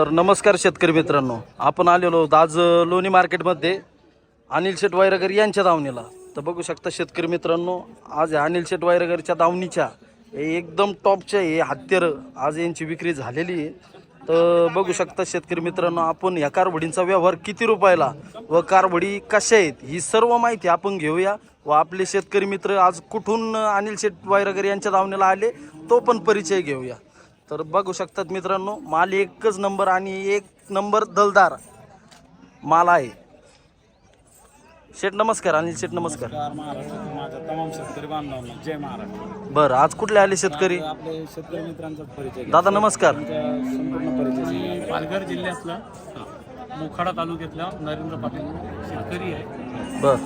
तर नमस्कार शेतकरी मित्रांनो. आपण आलेलो आहोत आज लोणी मार्केटमध्ये अनिल शेट वायरगर यांच्या दावणीला. तर बघू शकता शेतकरी मित्रांनो आज अनिल शेट वायरगरच्या दावणीच्या एकदम टॉपच्या हे हत्यारं आज यांची विक्री झालेली आहे. तर बघू शकता शेतकरी मित्रांनो आपण या कारवडींचा व्यवहार किती रुपयाला व कारवडी कशा आहेत ही सर्व माहिती आपण घेऊया. व आपले शेतकरी मित्र आज कुठून अनिल शेट वायरगर यांच्या दावणीला आले तो पण परिचय घेऊया. तर बघू शकतात मित्रांनो माल एकच नंबर आणि एक नंबर दलदार माल आहे. शेठ नमस्कार अनिल शेठ नमस्कार. नमस्कार महाराष्ट्र माझ्या तमाम शेतकरी बांधवांना जय महाराष्ट्र. बरं आज कुठले आले शेतकरी? आपले शेतकरी मित्रांचा परिचय घ्या. दादा नमस्कार. तुमच्या संपूर्ण परिचय सांगा. मी पालघर जिल्ह्यातला मोखाडा तालुक्यातला नरेंद्र पाटील शेतकरी आहे. बर.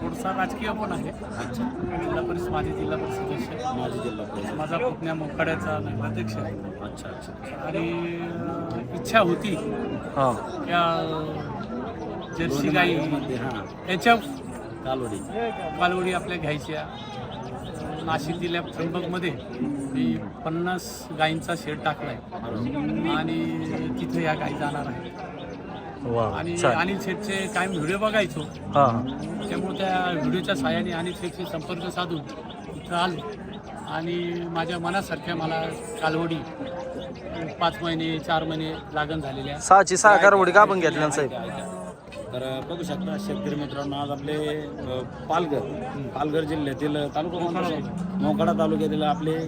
थोडासा राजकीय पण आहे. जिल्हा परिषद माझे जिल्हा परिषद माझी जिल्हा परिषद. माझा पुतण्या मोखाड्याचा अध्यक्ष. आहे अच्छा अच्छा. आणि अं, इच्छा होती. हां. त्या जर्सी गाई मध्ये हा. याच्या कालोडी कालवडी आपल्या घ्यायच्या. नाशिक जिल्ह्यात त्र्यंबकमध्ये मी पन्नास गायींचा शेड टाकलाय. आणि तिथे या गायी जाणार आहे वा आणि छान. अनिल शेठचे कायम व्हिडिओ बघायचो. हां. त्यामुळे त्या व्हिडिओच्या सहाय्याने अनिल शेठशी संपर्क साधून इथं आलो. आणि माझ्या मनासारख्या मला कालवडी पाच महिने चार महिने लागण झालेल्या. सहाची सहा कारवडी का आपण घेतल्या साहेब. तर बघू शकता शेतकरी मित्रांनो आज आपले अ, पालघर पालघर जिल्ह्यातील तालुका कोणता? मोखाडा तालुक्यातील आपले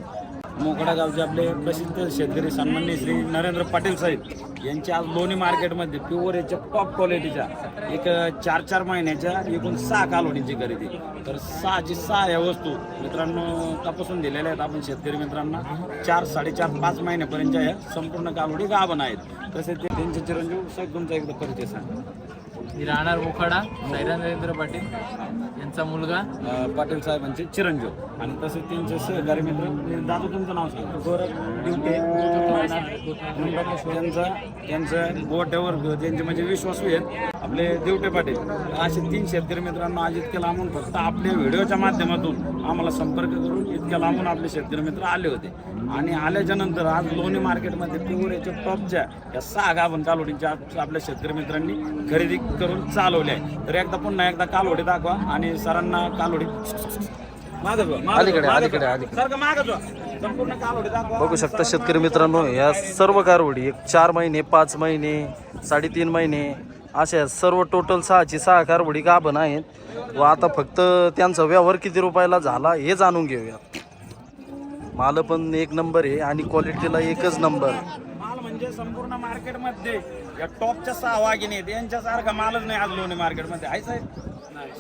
मोकडा गावचे आपले प्रसिद्ध शेतकरी सन्मान्य श्री नरेंद्र पाटील साहेब यांच्या आज लोणी मार्केटमध्ये प्युअर याच्या टॉप क्वालिटीच्या एक चार चार महिन्याच्या एकूण सहा कालोणीची खरेदी. तर सहाची सहा या वस्तू मित्रांनो तपासून दिलेल्या आहेत आपण शेतकरी मित्रांना. चार साडेचार पाच महिन्यापर्यंतच्या या संपूर्ण कालोडी गाभण आहेत. तसेच ते त्यांचे चिरंजीव साहेब तुमचा एकदा परिचय सांगा. मी राहणार मोखाडा सैरा नरेंद्र पाटील यांचा मुलगा. पाटील साहेबांचे चिरंजीव. आणि तसेच त्यांचे सहकारी मित्र. दादा तुमचं नाव सांगा. गोरख त्यांचा त्यांचं बोट्यावर त्यांचे म्हणजे विश्वासू आहेत. आपले दिवटे पाटील असे तीन शेतकरी मित्रांना आज इतक्या लांबून फक्त आपल्या व्हिडिओच्या माध्यमातून आम्हाला संपर्क करून इतक्या लांबून आपले शेतकरी मित्र आले होते. आणि आल्याच्यानंतर आज लोणी मार्केटमध्ये प्युअर याच्या टॉपच्या या सहा गाभण कालोडींच्या आपल्या शेतकरी मित्रांनी खरेदी करून चालवल्या आहे तर एकदा पुन्हा एकदा कालोडी दाखवा आणि सरांना कालोडी बघू शकता शेतकरी मित्रांनो या सर्व कारवडी एक चार महिने पाच महिने साडेतीन महिने अशा सर्व टोटल सहाची सहा कारवडी गाभण आहेत. व आता फक्त त्यांचा व्यवहार किती रुपयाला झाला हे जाणून घेऊया माल पण एक नंबर आहे आणि क्वालिटीला एकच नंबर माल म्हणजे संपूर्ण मार्केटमध्ये या टॉपच्या सहा वाघिणी आहेत. यांच्यासारखा मालच नाही आज लोणी मार्केटमध्ये आहे साहेब?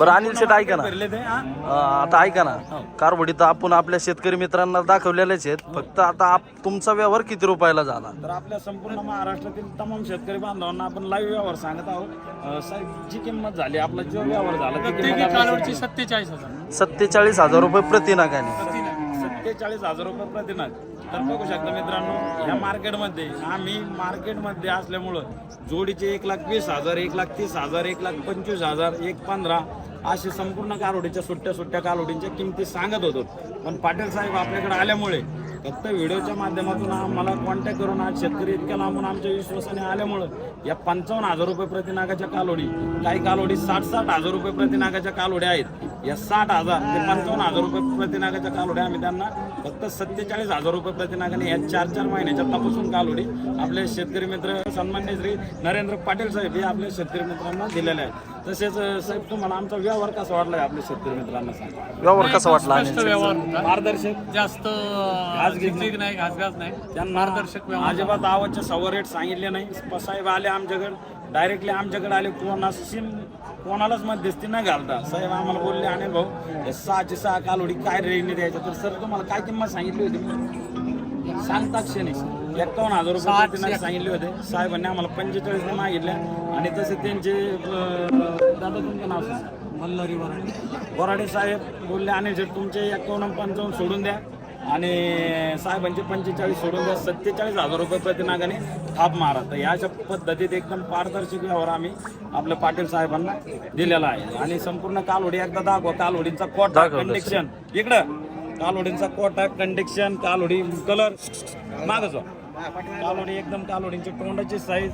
बरं अनिल शेट ऐका ना. हा? अं, आता ऐका ना. कारवडी तर आपण आपल्या शेतकरी मित्रांना दाखवलेलेच आहेत. फक्त आता आप तुमचा व्यवहार किती रुपयाला झाला? तर आपल्या संपूर्ण महाराष्ट्रातील तमाम शेतकरी बांधवांना आपण लाईव्ह व्यवहार सांगत आहोत. अं, साहेब जी किंमत झाली आपला जो व्यवहार झाला ती प्रत्येकी किंमत आपल्या कालवडची सत्तेचाळीस हजार. सत्तेचाळीस हजार रुपये प्रतिनागाने. सत्तेचाळीस हजार रुपये प्रतिनग तर बघू शकता मित्रांनो या मार्केटमध्ये आम्ही मार्केटमध्ये असल्यामुळं जोडीचे एक लाख वीस हजार एक लाख तीस हजार एक लाख पंचवीस हजार एक पंधरा असे संपूर्ण कालोडीच्या सुट्ट्या सुट्ट्या कालोडींच्या किमती सांगत होतो. पण पाटील साहेब आपल्याकडे आल्यामुळे फक्त व्हिडिओच्या माध्यमातून आम्हाला कॉन्टॅक्ट करून आज शेतकरी इतक्या लांबून आमच्या विश्वासाने आल्यामुळं या पंचावन्न हजार रुपये प्रतिनागाच्या कालोडी काही कालोडी साठ साठ हजार रुपये प्रतिनागाच्या कालोड्या आहेत. या साठ हजार ते पंचावन्न हजार रुपये प्रतिनागाच्या कालोड्या आम्ही त्यांना फक्त सत्तेचाळीस हजार रुपये प्रतिनागाने या चार चार महिन्याच्या तपासून कालोडी आपले शेतकरी मित्र सन्मान्य श्री नरेंद्र पाटील साहेब हे आपल्या शेतकरी मित्रांना दिलेले आहेत. तसेच साहेब तुम्हाला आमचा व्यवहार कसा वाटला आपल्या शेतकरी मित्रांना सांगा? व्यवहार कसा वाटला स्पष्ट व्यवहार होता. पारदर्शक? जास्त झिकझिक नाही. घासघास नाही. त्यांना पारदर्शक व्यवहार अजिबात आवाजचे सव्वा रेट सांगितले नाही. प- साहेब आले आमच्याकडे. डायरेक्टली आमच्याकडे आले. कोणाशी कोणालाच मध्यस्थी न घालता. साहेब आम्हाला बोलले अनिल भाऊ हे सहाची सहा कालोडी काय रेटने द्यायचं? तर सर तुम्हाला काय किंमत सांगितली होती? सांगता क्षणी. एकावन्न हजार रुपये प्रतिनाग सांगितले होते. साहेबांनी आम्हाला पंचेचाळीस मागितल्या आणि तसे त्यांचे दादा तुमचं नाव सांगा. मल्हारी वराडे. बोराडे साहेब बोलले अनिल शेठ तुमचे एकावन्न पंचावन्न सोडून द्या आणि साहेबांचे पंचेचाळीस सोडून द्या सत्तेचाळीस हजार रुपये प्रतिनागाने थाप मारा. तर या अशा पद्धतीत एकदम पारदर्शक व्यवहार आम्ही आपल्या पाटील साहेबांना दिलेला आहे. आणि संपूर्ण कालवडी एकदा दाखवा. कालवडींचा कोटा. कंडिक्शन इकडं. कालवडींचा कोटा कंडिक्शन कालवडी कलर मागच कालोडी एकदम कालोडींची तोंडाची साईज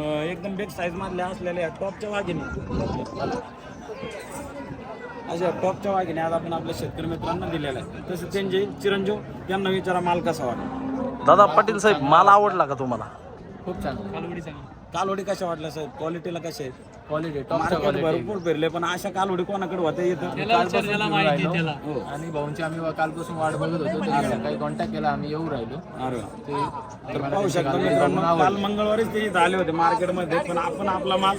एकदम बिग साईज मधल्या असलेल्या टॉपच्या वाघिणी. अशा टॉपच्या वाघिणी आज आपण आपल्या शेतकरी मित्रांना दिलेल्या आहे तसं त्यांचे चिरंजीव त्यांना विचारा माल कसा वाटला. दादा पाटील साहेब माल आवडला का तुम्हाला? खूप छान. कालवडी चांगली कालोडी कशा वाटल्या साहेब क्वालिटीला कशा आहेत? क्वालिटी मार्केट भरपूर फिरले पण अशा कालोडी कोणाकडे होते येतं. त्याला विचार त्याला माहिती आहे त्याला. हो. आणि भाऊंची आम्ही कालपासून वाट बघत होतो. त्यांनी सकाळी कॉन्टॅक्ट केला आम्ही येऊ राहिलो. अरे. वा. ते तर पाहू शकता मित्रांनो काल मंगळवारीच ते इथं आले होते मार्केटमध्ये पण आपण आपला माल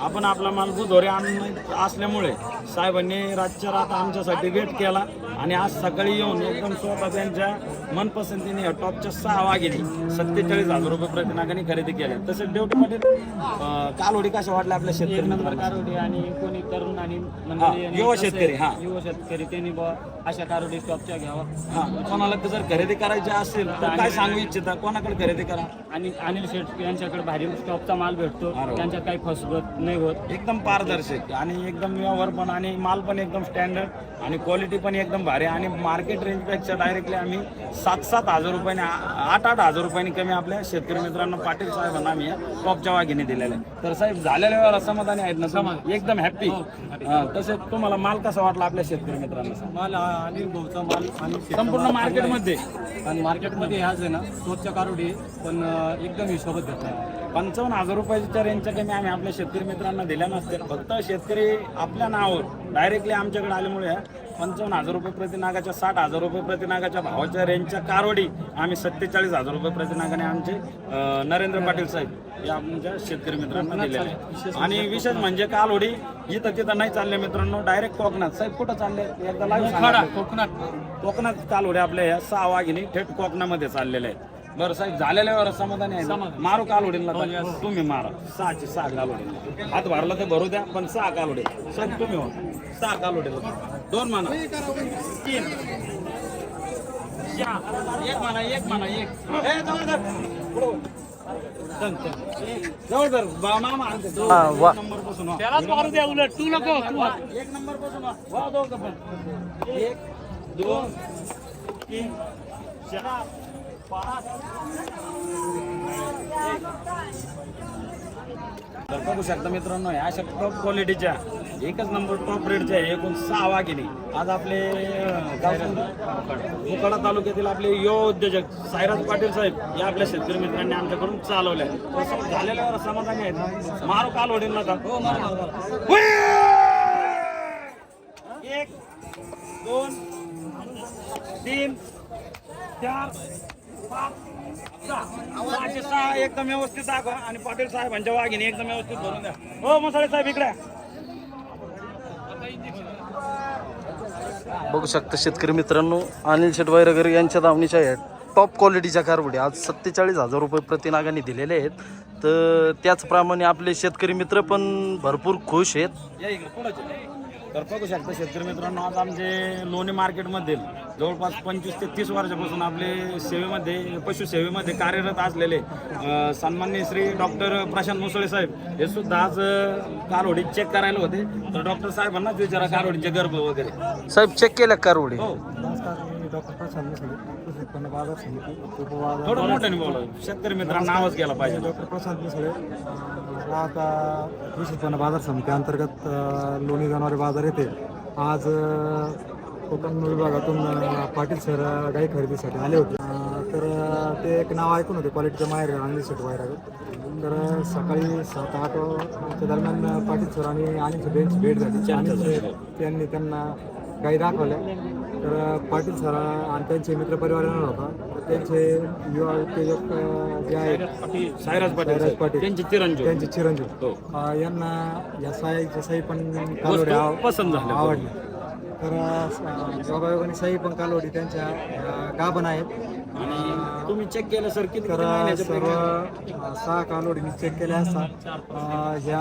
आपण आपला माल बुधवारी आणून असल्यामुळे साहेबांनी रातच्या रात आमच्यासाठी वेट केला आणि आज सकाळी येऊन एकदम स्वतः त्यांच्या मनपसंतीने या टॉपच्या सहा वाघिनी सत्तेचाळीस हजार रुपये प्रतिनागाने खरेदी केल्या. तसेच डेवटी पाटील कालोडी कशा वाटल्या आपल्या शेतकरी मित्रांना कारोडी आणि कोणी तरुण आणि मंडळी आणि युवा कसं शेतकरी, हा. युवा शेतकरी त्यांनी बुवा अशा कारोडी टॉपच्या घ्यावा. हा कोणाला जर खरेदी करायची असेल तर काय सांगू इच्छिता? कोणाकडे खरेदी करा? आणि अनिल शेठ यांच्याकडे भारी स्टॉपचा माल भेटतो. अरे वा. त्यांच्यात काही फसवत नाही होत. एकदम पारदर्शक आणि एकदम व्यवहार पण आणि माल पण एकदम स्टँडर्ड आणि क्वालिटी पण एकदम भारी आणि मार्केट रेंजपेक्षा डायरेक्टली आम्ही सात सात हजार रुपयाने आ- आठ आठ हजार रुपयाने कमी आपल्या शेतकरी मित्रांना पाटील साहेबांना आम्ही या टॉपच्या वाघिने दिलेल्या आहे. तर साहेब झालेल्या वेळेला समाधानी आहेत ना समाधान. एकदम हॅप्पी तसेच तुम्हाला माल कसा वाटला आपल्या शेतकरी मित्रांना. माल अनिल भाऊचा माल आणि संपूर्ण मार्केटमध्ये आणि मार्केटमध्ये ह्याच आहे ना स्वच्छ कारोडी पण एकदम हिशोबत घेतला पंचावन्न हजार रुपयाच्या रेंजच्या कमी आम्ही आपल्या शेतकरी मित्रांना दिल्या नसत्या. फक्त शेतकरी आपल्या नावावर डायरेक्टली आमच्याकडे आल्यामुळे पंचावन्न हजार रुपये प्रतिनागाच्या साठ हजार रुपये प्रतिनागाच्या भावाच्या रेंजच्या कारवडी आम्ही सत्तेचाळीस हजार रुपये प्रतिनागाने आमचे नरेंद्र पाटील साहेब या आमच्या शेतकरी मित्रांना दिलेले आहे. आणि विशेष म्हणजे कालवडी इथं तिथं नाही चालले मित्रांनो डायरेक्ट कोकणात. साहेब कुठं चालले? एकदा सांगा. कोकणात. कोकणात कालवड्या आपल्या या सहा वाघिनी थेट कोकणामध्ये चाललेल्या आहेत. बरं साहेब झालेल्या वेळेला समाधानी आहे? मारू कालवडीला तुम्ही मारा. सहाची सहा कालवडी. हात भरला तर भरू द्या पण सहा कालवडे. साहेब तुम्ही हो. सहा कालवडे दोन म्हणा तीन. चार. एक म्हणा एक म्हणा एक. ए, जवळ बा- मामा आणते. हा, नंबरपासून वा. त्यालाच मारू द्या उलट. तू नको. एक नंबरपासून वा. पण एक दोन तीन चार पाच. तर बघू शकता मित्रांनो ह्या अशा टॉप क्वालिटीच्या एकच नंबर टॉप रेटच्या एकूण सहा वाघिणी आज आपले? मोखाडा तालुक्यातील आपले युवा उद्योजक सायराज पाटील साहेब या आपल्या शेतकरी मित्रांनी आमच्याकडून चालवल्या तसं झालेल्यावर समाधानी आहेत मारू काल वडील नका हो मारू मारू, मारू. एक दोन तीन चार सहा एकदम व्यवस्थित दाखवा. आणि पाटील साहेबांच्या वाघिणी एकदम व्यवस्थित भरून द्या. हो मसाळे साहेब इकडे बघू शकता शेतकरी मित्रांनो अनिल शेट वैरगर यांच्या दावणीच्या या टॉप क्वालिटीच्या कारवडी आज सत्तेचाळीस हजार रुपये प्रतिनागाने दिलेले आहेत. तर त्याचप्रमाणे आपले शेतकरी मित्र पण भरपूर खुश आहेत. तर बघू शकता शेतकरी मित्रांनो आज आमचे लोणी मार्केटमध्ये जवळपास पंचवीस ते तीस वर्षापासून आपले सेवेमध्ये पशुसेवेमध्ये कार्यरत असलेले अं, सन्माननीय श्री डॉक्टर प्रशांत मुसळे साहेब हे सुद्धा आज कालवडी चेक करायला होते. तर डॉक्टर साहेबांनाच विचारा कालवडीचे गर्भ वगैरे. साहेब चेक केल्या कारवडी? हो. डॉक्टर प्रशांत मिसळे. उत्पन्न बाजार समिती थोडं मोठ्याने बोला शेतकरी मित्रांना आवाज केला पाहिजे. डॉक्टर प्रशांत मिसळे. राहता कृषी उत्पन्न बाजार समिती अंतर्गत लोणी जनावरे बाजार येथे आज कोकण विभागातून पाटील सर गाई खरेदीसाठी आले होते. तर ते एक नाव ऐकून होते क्वालिटीच्या माहेर आणली शेट वायरागर तर सकाळी सात आठ च्या दरम्यान पाटील सर आणि अनिल सर यांची भेट झाली. त्यांनी त्यांना गाई दाखवल्या. तर पाटील सर आणि त्यांचे मित्रपरिवार येणार होता तर त्यांचे युवा उद्योजक अं, जे आहेत सायराज पाटील सायराज. पाटील. त्यांचे चिरंजीव त्यांचे चिरंजीव हो अं, यांना या साईच्या साई पण कालोडी आव- पसंत झाल्या. आवडल्या तर अं, योगायोगाने साई पण कालोडी त्यांच्या अं, गाभण आहेत आणि तुम्ही चेक केलं सर किती तर सर्व सहा कालोडीने चेक केल्या असता ह्या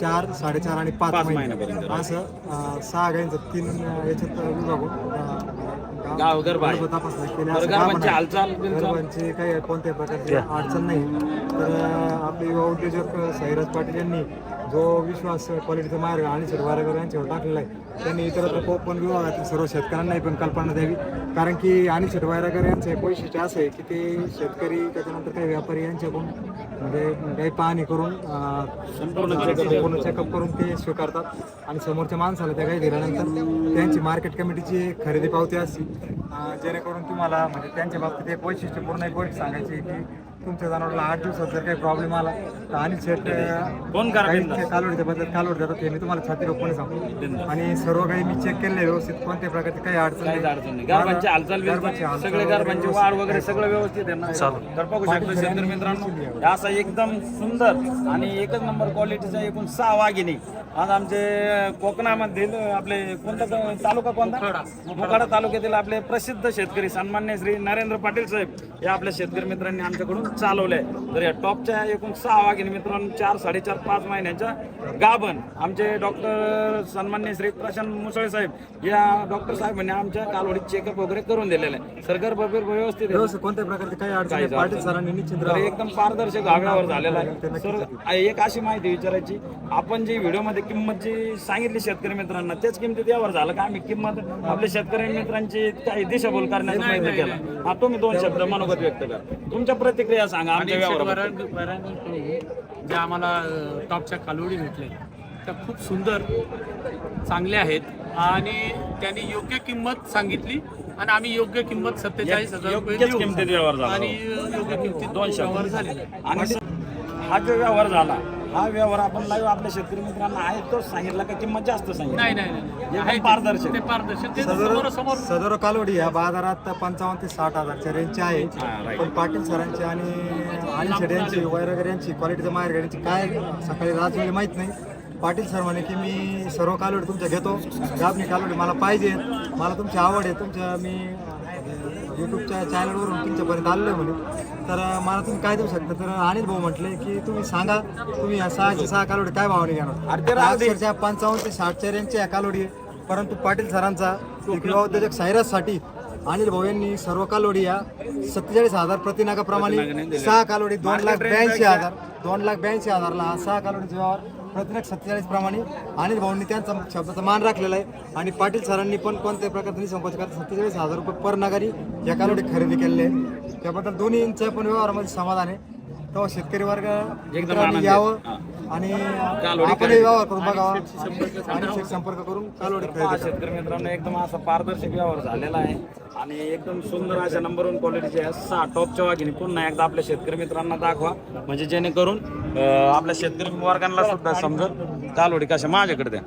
चार साडेचार आणि पाच पाच महिने महिन्यापर्यंत. असं सहा गायींचं तीन अं, याच्यात विभागून अं, गाव गर्भ आहे. गर्भ तपासणी केली असं गर्भांची आहे. हालचाल बिलचाल? गर्भांची काही कोणत्याही प्रकारची अडचण नाही तर अं, आपले युवा उद्योजक साईराज पाटील यांनी जो विश्वास क्वालिटीचा मार्ग आणि शेतवारेकर यांच्यावर टाकलेला आहे त्यांनी इतरत्र कोकण विभागातील सर्व शेतकऱ्यांनाही पण कल्पना द्यावी. कारण की आणि शेतवारेकर यांचं एक वैशिष्ट्य असं आहे की ते शेतकरी त्याच्यानंतर काही व्यापारी यांच्याकडून म्हणजे काही पाहणी करून संपूर्ण चेकअप करून ते स्वीकारतात. आणि समोरच्या माणसाला त्या काही दिल्यानंतर त्यांची मार्केट कमिटीची खरेदी पावती असते. जेणेकरून तुम्हाला म्हणजे त्यांच्या बाबतीत एक वैशिष्ट्यपूर्ण एक गोष्ट सांगायची की तुमच्या जनावराला आठ दिवसात जर काही प्रॉब्लेम आला तर आणि शेट फोन करा बिनधास्त. कालवडीच्या कालवड देतात हे मी तुम्हाला छाती रोखपणे सांगतो आणि सर्व काही मी चेक आहे व्यवस्थित. कोणत्या प्रकारची काही अडचण काहीच अडचण नाही. गारबांची हालचाल गारबांची बिलचाल हालचाल सगळे वगैरे गारबांची व्यवस्थित वाढ वगैरे सगळं व्यवस्थित आहे ना? तर बघू शकता शेतकरी मित्रांनो हे असा एकदम सुंदर आणि एकच नंबर क्वालिटीचा एकूण सहा वाघिणी. आज आमचे कोकणामधील आपले कोणता ता- तालुका कोणता? मोखाडा तालुक्यातील आपले प्रसिद्ध शेतकरी सन्मान्य श्री नरेंद्र पाटील साहेब हे आपल्या शेतकरी मित्रांनी आमच्याकडून चालवले. तर या टॉपच्या एकूण सहा वाघिणी मित्रांनो चार साडेचार पाच महिन्याच्या गाभण आमचे डॉक्टर सन्मान्य श्री प्रशांत मुसळे साहेब या डॉक्टर साहेबांनी आमच्या कालवडीत चेकअप वगैरे करून दिलेलं. आहे सरकार व्यवस्थित आहे. व्यवस्थित कोणत्या प्रकारची काही अडचण नाही. पाटील सरांनी निश्चित तर राहावं. एकदम पारदर्शक धाब्यावर झालेला आहे. सर एक अशी माहिती विचारायची. आपण जी व्हिडिओमध्ये किंमत जी सांगितली शेतकरी मित्रांना त्याच किमतीत यावर झालं का आम्ही किंमत आपल्या शेतकरी मित्रांची काही दिशाभूल करण्याचा प्रयत्न केला हा तुम्ही दोन शब्द मनोगत व्यक्त करा तुमच्या प्रतिक्रिया सांगा आमच्या व्यवहाराबद्दल जे आम्हाला टॉपच्या कालवडी भेटले त्या खूप सुंदर चांगल्या आहेत आणि त्यांनी योग्य किंमत सांगितली आणि आम्ही योग्य किंमत सत्तेचाळीस हजार रुपये योग्यच देऊ. किमतीत व्यवहार झाला. आणि योग्य किमतीत दोन शब्द. व्यवहार आहे. आणि हा जो व्यवहार झाला हा व्यवहार आपण लाईव्ह आपल्या शेतकरी मित्रांना आहे तो सांगितला का किंमत जास्त सांगितली? नाही नाही नाही. एकदम आहे ते- पारदर्शक. ते पारदर्शक. ते सदर कालवडी या बाजारात पंचावन्न ते साठ हजारच्या रेंजची हा, आहे. पण पाटील सरांची आणि आणि शेड यांची वैरगर यांची क्वालिटीचं माहेर यांची काय सकाळी राजवेळी माहीत नाही. पाटील सर म्हणे की मी सर्व कालवडी तुमच्या घेतो. गाबणी कालवडी मला पाहिजे. मला तुमची आवड आहे. तुमच्या मी यूट्यूबच्या चॅनलवरून तुमच्यापर्यंत आलेलो आहे म्हणे. तर मला तुम्ही काय देऊ शकता? तर अनिल भाऊ म्हटले की तुम्ही सांगा तुम्ही या सहाशे सहा कालवडी काय भावाने घेणार. अक्षरशः पंचावन्न ते साठच्या रेंजच्या या कालोडी आहे. परंतु पाटील सरांचा एक युवा उद्योजक सायराजसाठी अनिल भाऊ यांनी सर्व कालोडी या सत्तेचाळीस हजार प्रतिनागाप्रमाणे सहा कालोडी दोन लाख ब्याऐंशी हजार दोन लाख ब्याऐंशी हजारला हा सहा कालोडीचा व्यवहार प्रतिनाग सत्तेचाळीस प्रमाणे अनिल भाऊंनी त्यांचा शब्दाचा मान राखलेला आहे. आणि पाटील सरांनी पण कोणत्याही प्रकारचा निसंकोच करता सत्तेचाळीस हजार रुपये पर नगारी या कालोडी खरेदी केलेले आहे. त्याबद्दल दोन्हींच्या पण व्यवहारामध्ये समाधान आहे. तेव्हा शेतकरी वर्ग मित्रांनी. यावं हा. आणि आपणही व्यवहार करून बघावा. आणि संपर्क करून खरेदी. शेतकरी मित्रांनो एकदम असा पारदर्शक व्यवहार झालेला आहे. आणि एकदम सुंदर अशा नंबर वन क्वालिटीचे आहे सहा टॉपच्या वाघिणी पुन्हा एकदा आपल्या शेतकरी मित्रांना दाखवा. म्हणजे जेणेकरून अं, आपल्या शेतकरी वर्गांना सुद्धा समजत कालोडी कशा? माझ्याकडे द्या.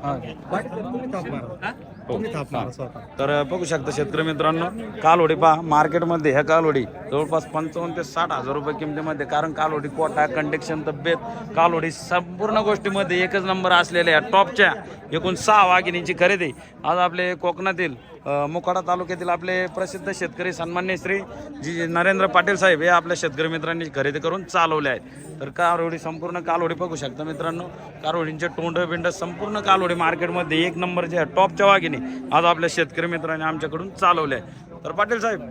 तुम्ही थाप मारा. तुम्ही स्वतः. तर बघू शकता शेतकरी मित्रांनो कालवडी पहा मार्केटमध्ये ह्या कालवडी जवळपास पंचावन्न ते साठ हजार रुपये किमतीमध्ये कारण कालवडी कोटा कंडिक्शन तब्येत कालवडी संपूर्ण गोष्टीमध्ये एकच नंबर असलेल्या या टॉपच्या एकूण सहा वाघिणींची खरेदी आज आपले कोकणातील मोखाडा तालुक्यातील आपले प्रसिद्ध शेतकरी सन्मान्य श्री जी नरेंद्र पाटील साहेब हे आपल्या शेतकरी मित्रांनी खरेदी करून चालवले आहेत. तर कारोडी संपूर्ण कालोडी बघू शकता मित्रांनो. कारोडींचे तोंड बिंड संपूर्ण कालोडी मार्केटमध्ये एक नंबरच्या टॉपच्या वाघिणी आज आपल्या शेतकरी मित्रांनी आमच्याकडून चालवले आहे तर पाटील साहेब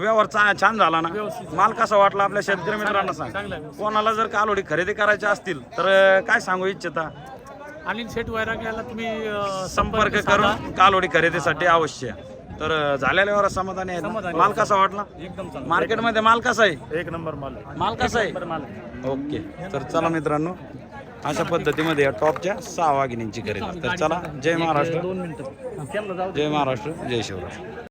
व्यवहार चा- छान झाला ना? माल कसा वाटला आपल्या शेतकरी मित्रांना सांग? कोणाला जर कालोडी खरेदी करायच्या असतील तर काय सांगू इच्छिता? अनिल शेठ वैराग्याला तुम्ही अ, संपर्क साधा. करून कालोडी खरेदीसाठी अवश्य. तर अं, झालेल्या व्यवहार समाधानी आहे? माल कसा वाटला? एकदम मार्केटमध्ये माल कसा आहे? एक नंबर माल माल कसा आहे? ओके. तर चला मित्रांनो अशा पद्धतीमध्ये या टॉपच्या सहा वाघिणींची खरेदी. तर चला जय महाराष्ट्र. जय महाराष्ट्र जय शिवराष्ट्र